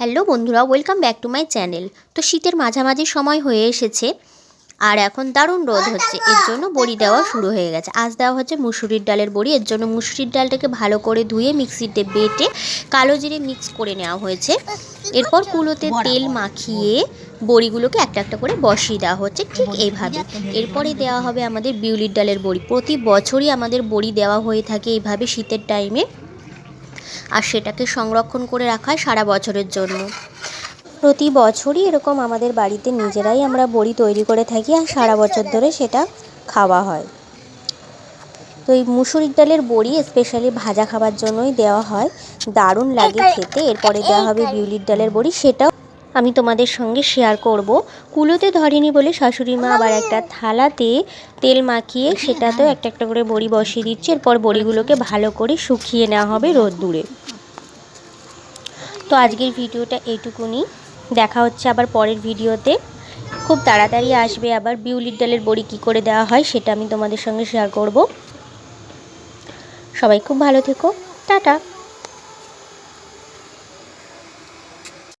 Hello বন্ধুরা welcome back to my channel তো শীতের মাঝামাঝি সময় হয়ে এসেছে আর এখন দারুণ রোদ হচ্ছে। এর জন্য বড়ি দেওয়া শুরু হয়ে গেছে। আজ দেওয়া হচ্ছে মুসুরির ডালের বড়ি। এর জন্য মুসুরির ডালটাকে ভালো করে ধুয়ে মিক্সিতে বেটে কালো জিরে মিক্স করে নেওয়া হয়েছে। এরপর কুলোতে তেল মাখিয়ে বড়িগুলোকে একটা একটা করে বসিয়ে দেওয়া হচ্ছে। ঠিক এইভাবে। এরপরে দেওয়া হবে আমাদের বিউলির ডালের বড়ি। প্রতি বছরই আমাদের বড়ি দেওয়া হয়ে থাকে এইভাবে শীতের টাইমে আর সেটাকে সংরক্ষণ করে রাখা হয় সারা বছরের জন্য। প্রতি বছরই এরকম আমাদের বাড়িতে নিজেরাই আমরা বড়ি তৈরি করে থাকি আর সারা বছর ধরে সেটা খাওয়া হয়। তো এই মুসুরির ডালের বড়ি স্পেশালি ভাজা খাবার জন্যই দেওয়া হয়। দারুণ লাগে খেতে এরপরে দেওয়া হবে বিউলির ডালের বড়ি সেটাও আমি তোমাদের সঙ্গে শেয়ার করব। কুলোতে ধরেনি বলে শাশুড়ি মা আবার একটা থালাতে তেল মাখিয়ে সেটাতেও একটা একটা করে বড়ি বসিয়ে দিচ্ছে। এরপর বড়িগুলোকে ভালো করে শুকিয়ে নেওয়া হবে রোদ্দুরে। তো আজকের ভিডিওটা এইটুকুনি। দেখা হচ্ছে আবার পরের ভিডিওতে। খুব তাড়াতাড়ি আসবে আবার বিউলির ডালের বড়ি কী করে দেওয়া হয় সেটা আমি তোমাদের সঙ্গে শেয়ার করব। সবাই খুব ভালো থেকো। টাটা।